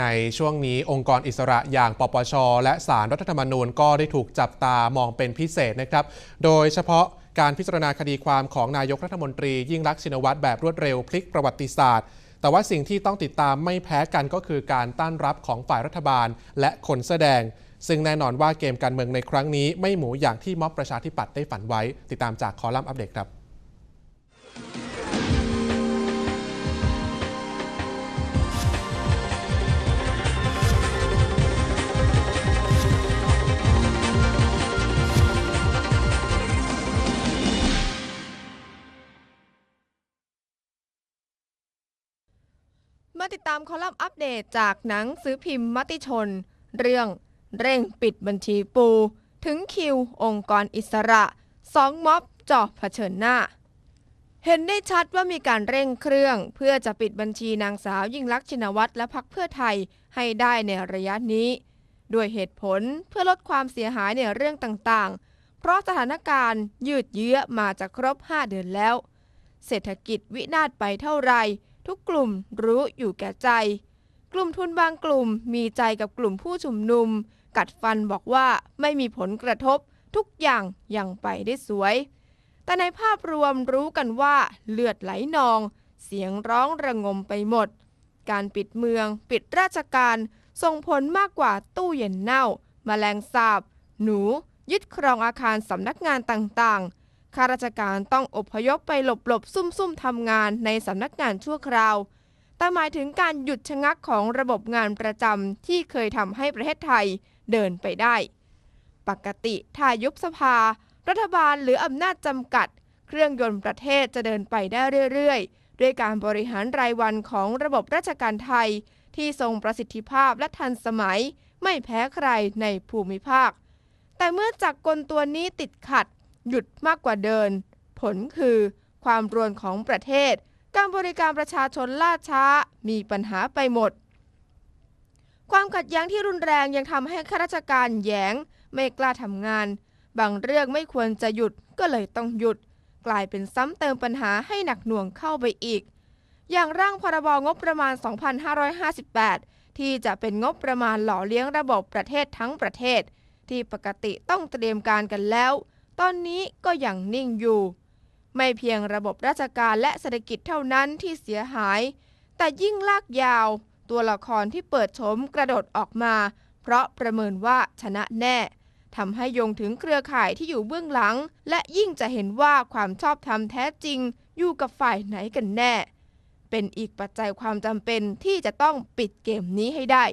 ในช่วงนี้องค์กรอิสระอย่างปปช และสารรัฐธรรมนูญก็ได้ถูกจับตามองเป็นพิเศษนะครับ โดยเฉพาะการพิจารณาคดีความของนายกรัฐมนตรี ยิ่งลักษณ์ชินวัตรแบบรวดเร็วพลิกประวัติศาสตร์ แต่ว่าสิ่งที่ต้องติดตามไม่แพ้กันก็คือการต้านรับของฝ่ายรัฐบาล และคนแสดง ซึ่งแน่นอนว่าเกมการเมืองในครั้งนี้ไม่หมูอย่างที่ม็อบประชาธิปัตย์ได้ฝันไว้ ติดตามจากคอลัมน์อัปเดตครับ มาติดตามคอลัมน์อัปเดตจากหนังสือพิมพ์มติชน เรื่องเร่งปิดบัญชีปู ถึงคิวองค์กรอิสระสองม็อบจ่อเผชิญหน้า เห็นได้ชัดว่ามีการเร่งเครื่อง เพื่อจะปิดบัญชีนางสาวยิ่งลักษณ์ชินวัตรและพักเพื่อไทยให้ได้ในระยะนี้ ด้วยเหตุผลเพื่อลดความเสียหายในเรื่องต่างๆ เพราะสถานการณ์ยืดเยื้อมาจะครบ 5 เดือนแล้ว เศรษฐกิจวินาศไปเท่าไหร่ ทุกกลุ่มรู้อยู่แก่ใจ กลุ่มทุนบางกลุ่มมีใจกับกลุ่มผู้ชุมนุม กัดฟันบอกว่าไม่มีผลกระทบ ทุกอย่างยังไปได้สวย แต่ในภาพรวมรู้กันว่าเลือดไหลนอง เสียงร้องระงมไปหมด การปิดเมือง ปิดราชการส่งผลมากกว่าตู้เย็นเน่าแมลงสาบ หนู ยึดครองอาคารสำนักงานต่างๆ ข้าราชการต้องอพยพไปหลบๆซุ่มๆทำงานในสำนักงานชั่วคราว แต่หมายถึงการหยุดชะงักของระบบงานประจำที่เคยทำให้ประเทศไทยเดินไปได้ ปกติถ้ายุบสภา รัฐบาลหรืออำนาจจำกัด เครื่องยนต์ประเทศจะเดินไปได้เรื่อยๆ ด้วยการบริหารรายวันของระบบราชการไทย ที่ทรงประสิทธิภาพและทันสมัย ไม่แพ้ใครในภูมิภาค แต่เมื่อจักรกลตัวนี้ติดขัด หยุดมากกว่าเดิน ผลคือความรวนของประเทศ การบริการประชาชนล่าช้ามีปัญหาไปหมด ความขัดแย้งที่รุนแรงยังทำให้ข้าราชการแยงไม่กล้าทำงาน บางเรื่องไม่ควรจะหยุดก็เลยต้องหยุด กลายเป็นซ้ำเติมปัญหาให้หนักหน่วงเข้าไปอีก อย่างร่างพรบงบประมาณ 2558 ที่จะเป็นงบประมาณหล่อเลี้ยงระบบประเทศทั้งประเทศ ที่ปกติต้องเตรียมการกันแล้ว ตอนนี้ก็ยังนิ่งอยู่ ไม่เพียงระบบราชการและเศรษฐกิจเท่านั้นที่เสียหาย แต่ยิ่งลากยาว ตัวละครที่เปิดโฉมกระโดดออกมา เพราะประเมินว่าชนะแน่ทำให้โยงถึงเครือข่ายที่อยู่เบื้องหลัง และยิ่งจะเห็นว่าความชอบธรรมแท้จริง อยู่กับฝ่ายไหนกันแน่ เป็นอีกปัจจัยความจำเป็นที่จะต้องปิดเกมนี้ให้ได้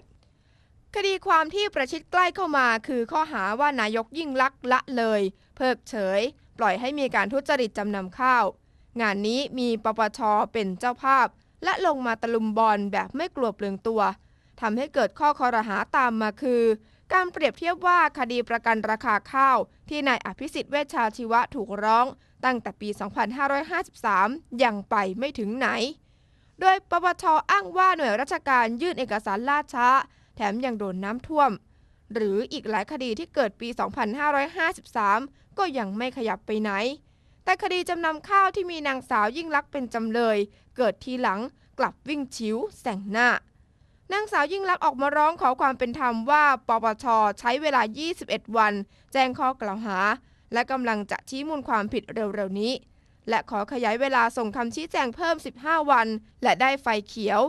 คดีความที่ประชิดใกล้เข้ามาคือข้อหาว่านายกยิ่งลักษณ์ละเลย เพิกเฉย ปล่อยให้มีการทุจริตจำนำข้าว งานนี้มีปปชเป็นเจ้าภาพ และลงมาตะลุมบอลแบบไม่กลัวเปลืองตัวทำให้เกิดข้อคอรหาตามมาคือ การเปรียบเทียบว่าคดีประกันราคาข้าว ที่นายอภิสิทธิ์เวชชาชีวะถูกร้อง ตั้งแต่ปี 2553 ยังไปไม่ถึงไหน โดยปปชอ้างว่าหน่วยราชการยื่นเอกสารล่าช้า มยังโดนน้ำท่วม หรืออีกหลายคดีที่เกิดปี 2553 ก็ยังไม่ขยับไปไหน แต่คดีจำนำข้าวที่มีนางสาวยิ่งลักษณ์เป็นจำเลย เกิดทีหลังกลับวิ่งชิวแสงหน้านางสาวยิ่งลักษณ์ออกมาร้องขอความเป็นธรรมว่าปปชใช้เวลา 21 วัน แจ้งข้อกล่าวหา และกำลังจะชี้มูลความผิดเร็วๆนี้ และขอขยายเวลาส่งคำชี้แจงเพิ่ม 15 วัน และได้ไฟเขียว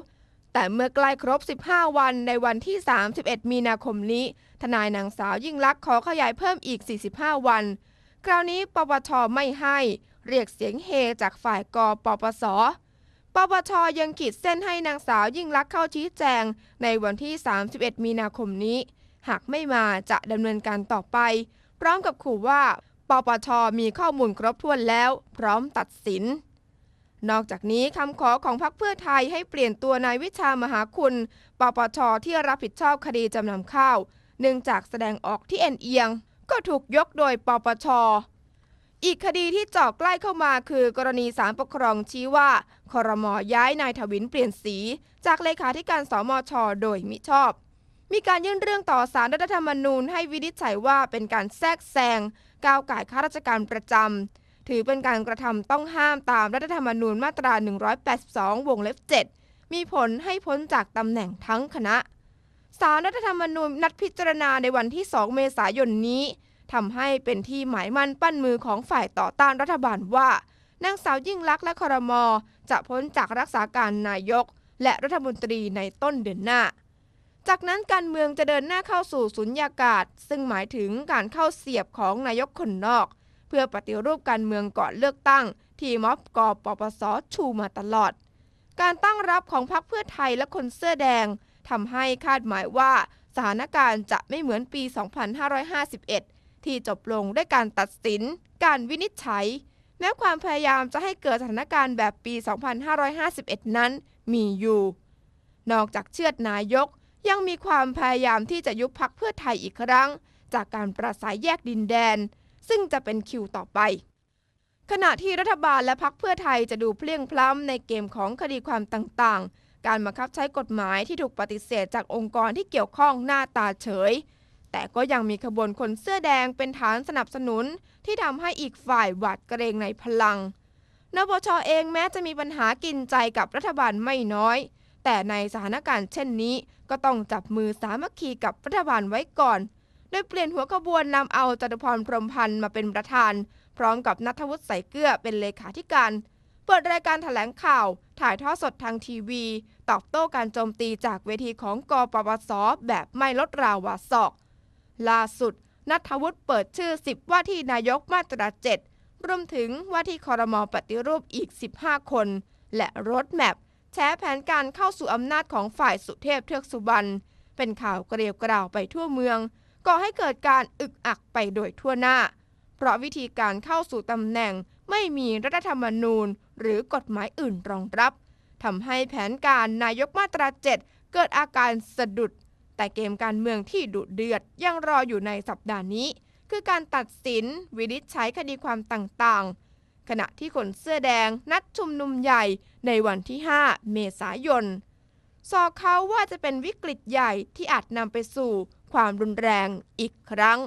แต่เมื่อใกล้ครบ 15 วันในวันที่ 31 มีนาคมนี้ ทนายนางสาวยิ่งลักษณ์ขอขยายเพิ่มอีก 45 วัน คราวนี้ปปชไม่ให้ เรียกเสียงเฮจากฝ่ายกปปสปปชยังขีดเส้นให้นางสาวยิ่งลักษณ์เข้าชี้แจง ในวันที่ 31 มีนาคมนี้ หากไม่มาจะดำเนินการต่อไป พร้อมกับขู่ว่าปปชมีข้อมูลครบถ้วนแล้ว พร้อมตัดสิน นอกจากนี้คำขอของพรรคเพื่อไทยให้เปลี่ยนตัวนายวิชามหาคุณ ปปชที่รับผิดชอบคดีจำนำข้าว เนื่องจากแสดงออกที่เอ็นเอียง ก็ถูกยกโดยปปช อีกคดีที่เจ่อใกล้เข้ามาคือกรณีสารปกครองชี้ว่าคอรมอย้ายนายทวินเปลี่ยนสี จากเลขาธิการสมชโดยมิชอบ มีการยื่นเรื่องต่อสารรัฐธรรมนูญให้วินิจฉัยว่าเป็นการแทรกแซงก้าวไก่ข้าราชการประจำ ถือเป็นการกระทำต้องห้ามตามรัฐธรรมนูญมาตรา 182 วงเล็บ 7 มีผลให้พ้นจากตำแหน่งทั้งคณะสารรัฐธรรมนูญนัดพิจารณาในวันที่ 2 เมษายนนี้ทำให้เป็นที่หมายมั่นปั้นมือของฝ่ายต่อต้านรัฐบาลว่านางสาวยิ่งลักษณ์และครมจะพ้นจากรักษาการนายก และรัฐมนตรีในต้นเดือนหน้า จากนั้นการเมืองจะเดินหน้าเข้าสู่สุญญากาศ ซึ่งหมายถึงการเข้าเสียบของนายกคนนอก พื่อปฏิรูปการเมืองก่อนเลือกตั้ง ที่ม็อบกอปปสชูมาตลอด การตั้งรับของพรรคเพื่อไทยและคนเสื้อแดงทำให้คาดหมายว่าสถานการณ์จะไม่เหมือนปี 2551 ที่จบลงด้วยการตัดสิน การวินิจฉัย แม้ความพยายามจะให้เกิดสถานการณ์แบบปี 2551 นั้นมีอยู่ นอกจากเชือดนายกยังมีความพยายามที่จะยุบพักเพื่อไทยอีกครั้ง จากการประสัยแยกดินแดน ซึ่งจะเป็นคิวต่อไป ขณะที่รัฐบาลและพักเพื่อไทยจะดูเพลียงพล้ำในเกมของคดีความต่างๆ การบังคับใช้กฎหมายที่ถูกปฏิเสธจากองค์กรที่เกี่ยวข้องหน้าตาเฉย แต่ก็ยังมีขบวนคนเสื้อแดงเป็นฐานสนับสนุน ที่ทำให้อีกฝ่ายหวาดเกรงในพลังนปชเองแม้จะมีปัญหากินใจกับรัฐบาลไม่น้อย แต่ในสถานการณ์เช่นนี้ ก็ต้องจับมือสามัคคีกับรัฐบาลไว้ก่อน โดยเปลี่ยนหัวขบวนนำเอาจตุพรพรมพันธ์มาเป็นประธาน พร้อมกับนัทวุฒิใส่เกลือเป็นเลขาธิการ เปิดรายการถแถลงข่าว ถ่ายทอดสดทางทีวี ตอบโต้การโจมตีจากเวทีของกปปสแบบไม่ลดราวาศอกล่าสุดนัทวุฒิเปิดชื่อ 10 ว่าที่นายกมาตรา7รวมถึงว่าที่คอรมอปฏิรูปอีก 15 คน และรถแมพแชร์แผนการเข้าสู่อำนาจของฝ่ายสุเทพเทือกสุบรรณเป็นข่าวเกลียวกราวไปทั่วเมือง ก่อให้เกิดการอึกอักไปโดยทั่วหน้า เพราะวิธีการเข้าสู่ตำแหน่งไม่มีรัฐธรรมนูญ หรือกฎหมายอื่นรองรับทำให้แผนการนายกมาตรา 7 เกิดอาการสะดุด แต่เกมการเมืองที่ดุเดือดยังรออยู่ในสัปดาห์นี้ คือการตัดสินวินิจฉัยคดีความต่างๆ ขณะที่คนเสื้อแดงนัดชุมนุมใหญ่ในวันที่ 5 เมษายนสอกเขาว่าจะเป็นวิกฤตใหญ่ที่อาจนำไปสู่ ความรุนแรงอีกครั้ง